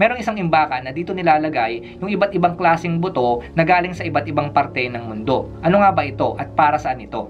merong isang imbakan na dito nilalagay yung iba't ibang klasing buto na galing sa iba't ibang parte ng mundo. Ano nga ba ito at para saan ito?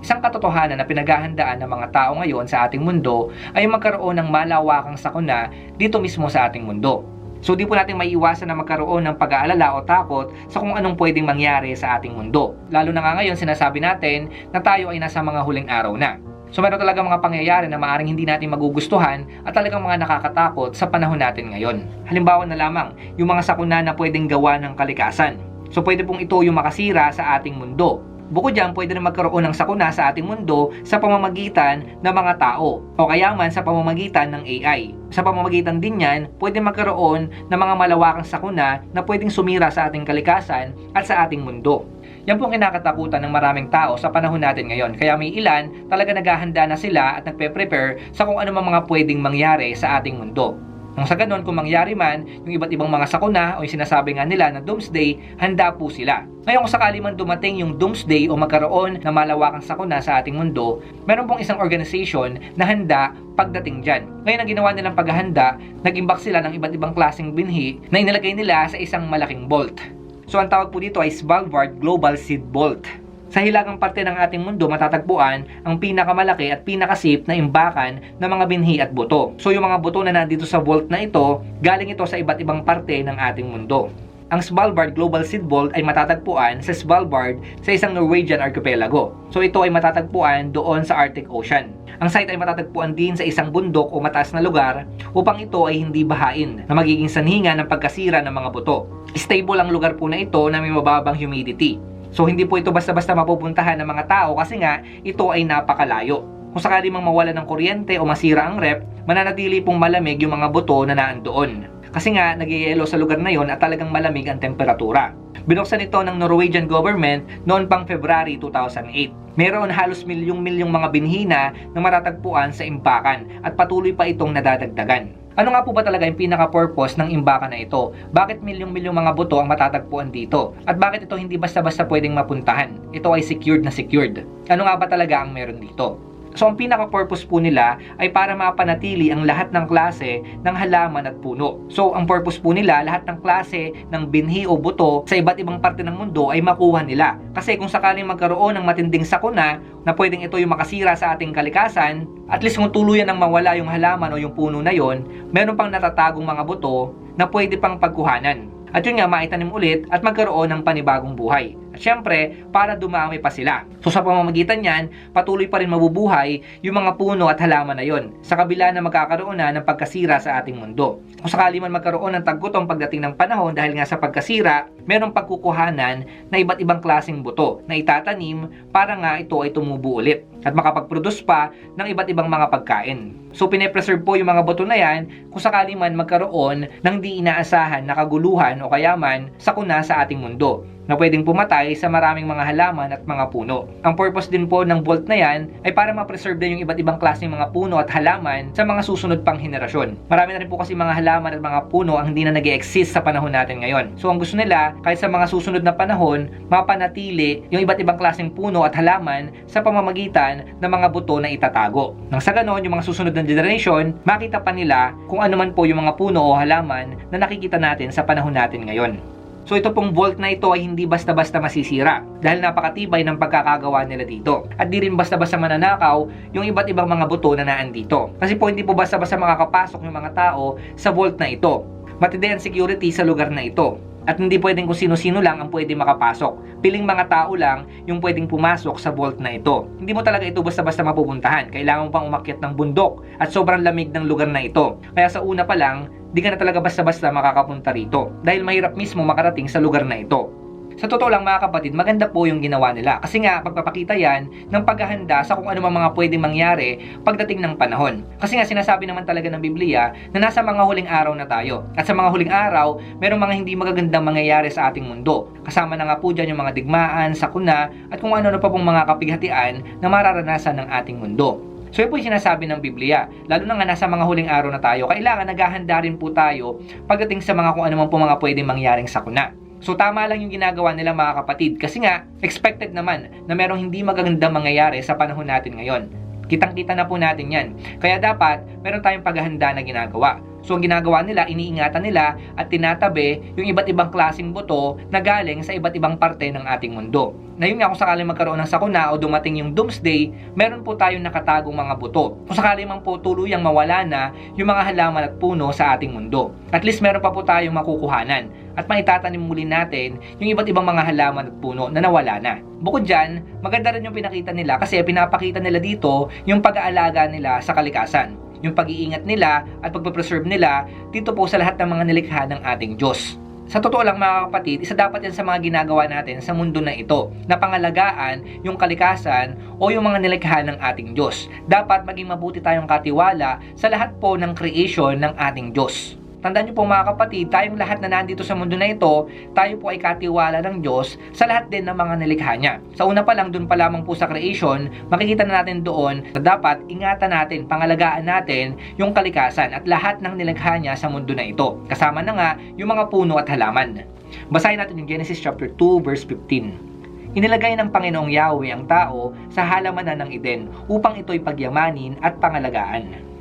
Isang katotohanan na pinaghahandaan ng mga tao ngayon sa ating mundo ay magkaroon ng malawakang sakuna dito mismo sa ating mundo. So di po natin maiiwasan na magkaroon ng pag-aalala o takot sa kung anong pwedeng mangyari sa ating mundo. Lalo na nga ngayon sinasabi natin na tayo ay nasa mga huling araw na. So meron talaga mga pangyayari na maaring hindi natin magugustuhan at talagang mga nakakatakot sa panahon natin ngayon. Halimbawa na lamang, yung mga sakuna na pwedeng gawa ng kalikasan. So pwede pong ito yung makasira sa ating mundo. Bukod dyan, pwede rin magkaroon ng sakuna sa ating mundo sa pamamagitan ng mga tao o kaya man sa pamamagitan ng AI. Sa pamamagitan din yan, pwede magkaroon ng mga malawakang sakuna na pwedeng sumira sa ating kalikasan at sa ating mundo. Yan po ang kinakatakutan ng maraming tao sa panahon natin ngayon. Kaya may ilan talaga naghahanda na sila at nagpe-prepare sa kung ano mga pwedeng mangyari sa ating mundo. Nang sa ganon, kung mangyari man, yung iba't ibang mga sakuna o yung sinasabi nga nila na doomsday, handa po sila. Ngayon kung sakali man dumating yung doomsday o magkaroon ng malawakang sakuna sa ating mundo, meron pong isang organization na handa pagdating dyan. Ngayon ang ginawa nilang paghahanda, nag-imbak sila ng iba't ibang klaseng binhi na inilagay nila sa isang malaking bolt. So ang tawag po dito ay Svalbard Global Seed Bolt. Sa hilagang parte ng ating mundo matatagpuan ang pinakamalaki at pinakasip na imbakan ng mga binhi at buto. So yung mga buto na nandito sa vault na ito, galing ito sa iba't ibang parte ng ating mundo. Ang Svalbard Global Seed Vault ay matatagpuan sa Svalbard sa isang Norwegian archipelago. So ito ay matatagpuan doon sa Arctic Ocean. Ang site ay matatagpuan din sa isang bundok o mataas na lugar upang ito ay hindi bahain na magiging sanhinga ng pagkasira ng mga buto. Stable ang lugar po na ito na may mababang humidity. So hindi po ito basta-basta mapupuntahan ng mga tao kasi nga ito ay napakalayo. Kung sakali mang mawala ng kuryente o masira ang rep, mananatili pong malamig yung mga buto na naan doon. Kasi nga, nagyayelo sa lugar na yon at talagang malamig ang temperatura. Binuksan ito ng Norwegian government noon pang February 2008. Meron halos milyong-milyong mga binhina na matatagpuan sa imbakan at patuloy pa itong nadadagdagan. Ano nga po ba talaga yung pinaka-purpose ng imbakan na ito? Bakit milyong-milyong mga buto ang matatagpuan dito? At bakit ito hindi basta-basta pwedeng mapuntahan? Ito ay secured na secured. Ano nga ba talaga ang meron dito? So ang pinaka-purpose po nila ay para mapanatili ang lahat ng klase ng halaman at puno. So ang purpose po nila, lahat ng klase ng binhi o buto sa iba't ibang parte ng mundo ay makuha nila. Kasi kung sakaling magkaroon ng matinding sakuna na pwedeng ito yung makasira sa ating kalikasan, at least kung tuluyan ng mawala yung halaman o yung puno na yon, meron pang natatagong mga buto na pwede pang pagkuhanan. At yun nga, maitanim ulit at magkaroon ng panibagong buhay. At syempre, para dumami pa sila. So sa pamamagitan niyan, patuloy pa rin mabubuhay yung mga puno at halaman na yon sa kabila na magkakaroon na ng pagkasira sa ating mundo. Kung sakali man magkaroon ng taggutom pagdating ng panahon dahil nga sa pagkasira, merong pagkukuhanan na iba't ibang klaseng buto na itatanim para nga ito ay tumubo ulit at makapag-produce pa ng iba't ibang mga pagkain. So pine-preserve po yung mga buto na yan kung sakali man magkaroon ng di inaasahan na kaguluhan o kayaman sa kuna sa ating mundo na pwedeng pumatay sa maraming mga halaman at mga puno. Ang purpose din po ng vault na yan ay para ma-preserve din yung iba't ibang klaseng mga puno at halaman sa mga susunod pang henerasyon. Marami na rin po kasi mga halaman at mga puno ang hindi na nag exist sa panahon natin ngayon. So ang gusto nila, kahit sa mga susunod na panahon, mapanatili yung iba't ibang klaseng puno at halaman sa pamamagitan ng mga buto na itatago. Nang sa ganon, yung mga susunod na generation, makita pa nila kung ano man po yung mga puno o halaman na nakikita natin sa panahon natin ngayon. So ito pong vault na ito ay hindi basta-basta masisira dahil napakatibay ng pagkakagawa nila dito. At di rin basta-basta mananakaw yung iba't ibang mga buto na naan dito. Kasi po hindi po basta-basta makakapasok yung mga tao sa vault na ito. Matindi ang security sa lugar na ito. At hindi pwedeng kung sino-sino lang ang pwede makapasok. Piling mga tao lang yung pwedeng pumasok sa vault na ito. Hindi mo talaga ito basta-basta mapupuntahan. Kailangan mo pang umakyat ng bundok at sobrang lamig ng lugar na ito. Kaya sa una pa lang, di ka na talaga basta-basta makakapunta rito. Dahil mahirap mismo makarating sa lugar na ito. Sa totoo lang mga kapatid, maganda po yung ginawa nila. Kasi nga, pagpapakita yan ng paghahanda sa kung ano mga pwedeng mangyari pagdating ng panahon. Kasi nga, sinasabi naman talaga ng Biblia na nasa mga huling araw na tayo. At sa mga huling araw, merong mga hindi magagandang mangyayari sa ating mundo. Kasama na nga po dyan yung mga digmaan, sakuna, at kung ano-ano pa pong mga kapighatian na mararanasan ng ating mundo. So yun po yung sinasabi ng Biblia. Lalo na nga nasa mga huling araw na tayo, kailangan naghahanda rin po tayo pagdating sa mga kung man po mga pwedeng mangyaring sakuna. So tama lang yung ginagawa nila mga kapatid kasi nga expected naman na merong hindi magagandang mangyayari sa panahon natin ngayon. Kitang-kita na po natin yan. Kaya dapat, meron tayong paghahanda na ginagawa. So ang ginagawa nila, iniingatan nila at tinatabi yung iba't ibang klasing buto na galing sa iba't ibang parte ng ating mundo. Na yun nga kung sakaling magkaroon ng sakuna o dumating yung doomsday, meron po tayong nakatagong mga buto. Kung sakaling man po tuluyang mawala na yung mga halaman at puno sa ating mundo. At least meron pa po tayong makukuhanan at maitatanim muli natin yung iba't ibang mga halaman at puno na nawala na. Bukod dyan, maganda rin yung pinakita nila kasi pinapakita nila dito yung pag-aalaga nila sa kalikasan yung pag-iingat nila at pagpapreserve nila dito po sa lahat ng mga nilikha ng ating Diyos. Sa totoo lang mga kapatid, isa dapat yan sa mga ginagawa natin sa mundo na ito, na pangalagaan yung kalikasan o yung mga nilikha ng ating Diyos. Dapat maging mabuti tayong katiwala sa lahat po ng creation ng ating Diyos. Tandaan niyo po mga kapatid, tayong lahat na nandito sa mundo na ito, tayo po ay katiwala ng Diyos sa lahat din ng mga nilikha niya. Sa una pa lang, dun pa lamang po sa creation, makikita na natin doon na dapat ingatan natin, pangalagaan natin yung kalikasan at lahat ng nilikha niya sa mundo na ito. Kasama na nga yung mga puno at halaman. Basahin natin yung Genesis chapter 2 verse 15. Inilagay ng Panginoong Yahweh ang tao sa halamanan ng Eden upang ito'y pagyamanin at pangalagaan.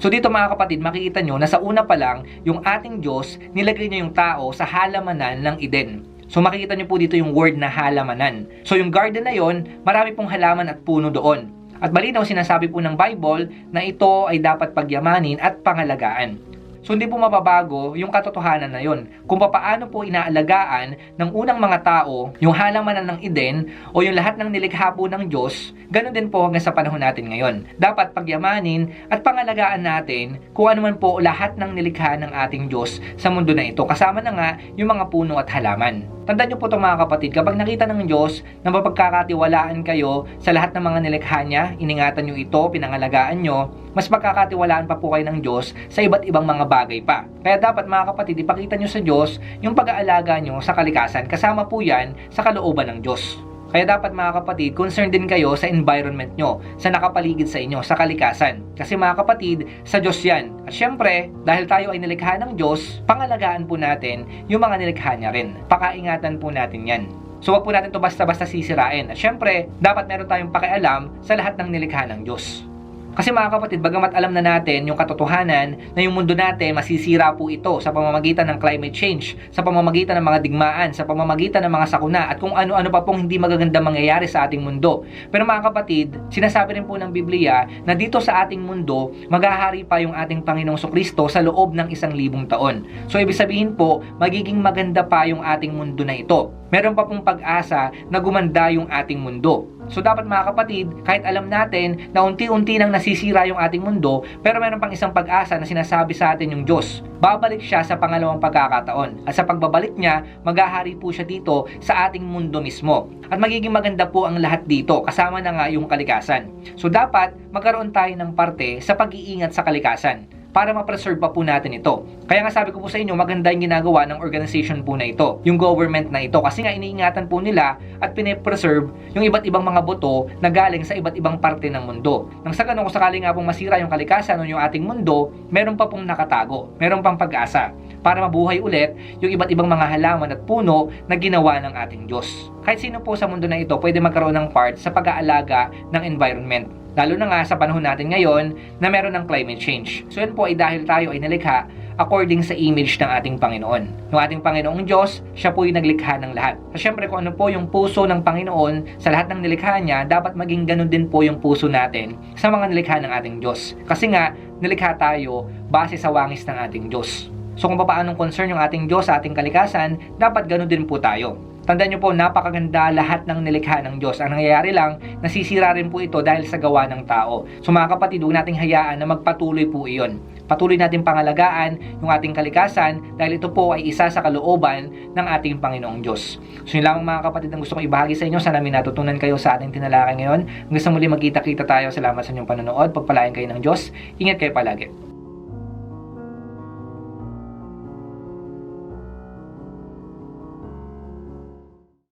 So dito mga kapatid, makikita nyo na sa una pa lang, yung ating Diyos, nilagay niya yung tao sa halamanan ng Eden. So makikita nyo po dito yung word na halamanan. So yung garden na yon, marami pong halaman at puno doon. At malinaw sinasabi po ng Bible na ito ay dapat pagyamanin at pangalagaan. So hindi po mababago yung katotohanan na yon. Kung paano po inaalagaan ng unang mga tao yung halamanan ng Eden o yung lahat ng nilikha po ng Diyos, ganun din po hanggang sa panahon natin ngayon. Dapat pagyamanin at pangalagaan natin kung ano man po lahat ng nilikha ng ating Diyos sa mundo na ito. Kasama na nga yung mga puno at halaman. Tandaan niyo po ito mga kapatid, kapag nakita ng Diyos na mapagkakatiwalaan kayo sa lahat ng mga nilikha niya, iningatan niyo ito, pinangalagaan niyo, mas magkakatiwalaan pa po kayo ng Diyos sa iba't ibang mga bagay pa. Kaya dapat mga kapatid, ipakita nyo sa Diyos yung pag-aalaga nyo sa kalikasan. Kasama po yan sa kalooban ng Diyos. Kaya dapat mga kapatid, concerned din kayo sa environment nyo, sa nakapaligid sa inyo, sa kalikasan. Kasi mga kapatid, sa Diyos yan. At syempre, dahil tayo ay nilikha ng Diyos, pangalagaan po natin yung mga nilikha niya rin. Pakaingatan po natin yan. So wag po natin to basta-basta sisirain. At syempre, dapat meron tayong pakialam sa lahat ng nilikha ng Diyos. Kasi mga kapatid, bagamat alam na natin yung katotohanan na yung mundo natin masisira po ito sa pamamagitan ng climate change, sa pamamagitan ng mga digmaan, sa pamamagitan ng mga sakuna at kung ano-ano pa pong hindi magaganda mangyayari sa ating mundo. Pero mga kapatid, sinasabi rin po ng Biblia na dito sa ating mundo, maghahari pa yung ating Panginoong Kristo sa loob ng isang libong taon. So ibig sabihin po, magiging maganda pa yung ating mundo na ito. Meron pa pong pag-asa na gumanda yung ating mundo. So dapat mga kapatid, kahit alam natin na unti-unti nang nasisira yung ating mundo, pero meron pang isang pag-asa na sinasabi sa atin yung Diyos. Babalik siya sa pangalawang pagkakataon. At sa pagbabalik niya, maghahari po siya dito sa ating mundo mismo. At magiging maganda po ang lahat dito, kasama na nga yung kalikasan. So dapat magkaroon tayo ng parte sa pag-iingat sa kalikasan para ma-preserve pa po natin ito. Kaya nga sabi ko po sa inyo, maganda yung ginagawa ng organization po na ito, yung government na ito. Kasi nga iniingatan po nila at pine-preserve yung iba't ibang mga buto na galing sa iba't ibang parte ng mundo. Nang sa ganun, kung sakali nga pong masira yung kalikasan o yung ating mundo, meron pa pong nakatago, meron pang pag-asa para mabuhay ulit yung iba't ibang mga halaman at puno na ginawa ng ating Diyos. Kahit sino po sa mundo na ito pwede magkaroon ng part sa pag-aalaga ng environment. Lalo na nga sa panahon natin ngayon na meron ng climate change. So yun po ay dahil tayo ay nalikha according sa image ng ating Panginoon. Yung ating Panginoong Diyos, siya po yung naglikha ng lahat. So syempre kung ano po yung puso ng Panginoon sa lahat ng nilikha niya, dapat maging ganun din po yung puso natin sa mga nilikha ng ating Diyos. Kasi nga, nilikha tayo base sa wangis ng ating Diyos. So kung paano concern yung ating Diyos sa ating kalikasan, dapat ganun din po tayo. Tandaan nyo po, napakaganda lahat ng nilikha ng Diyos. Ang nangyayari lang, nasisira rin po ito dahil sa gawa ng tao. So mga kapatid, huwag nating hayaan na magpatuloy po iyon. Patuloy natin pangalagaan yung ating kalikasan dahil ito po ay isa sa kalooban ng ating Panginoong Diyos. So yun lamang mga kapatid ang gusto kong ibahagi sa inyo. Sana may natutunan kayo sa ating tinalakay ngayon. Hanggang sa muli magkita-kita tayo. Salamat sa inyong panonood. Pagpalain kayo ng Diyos. Ingat kayo palagi.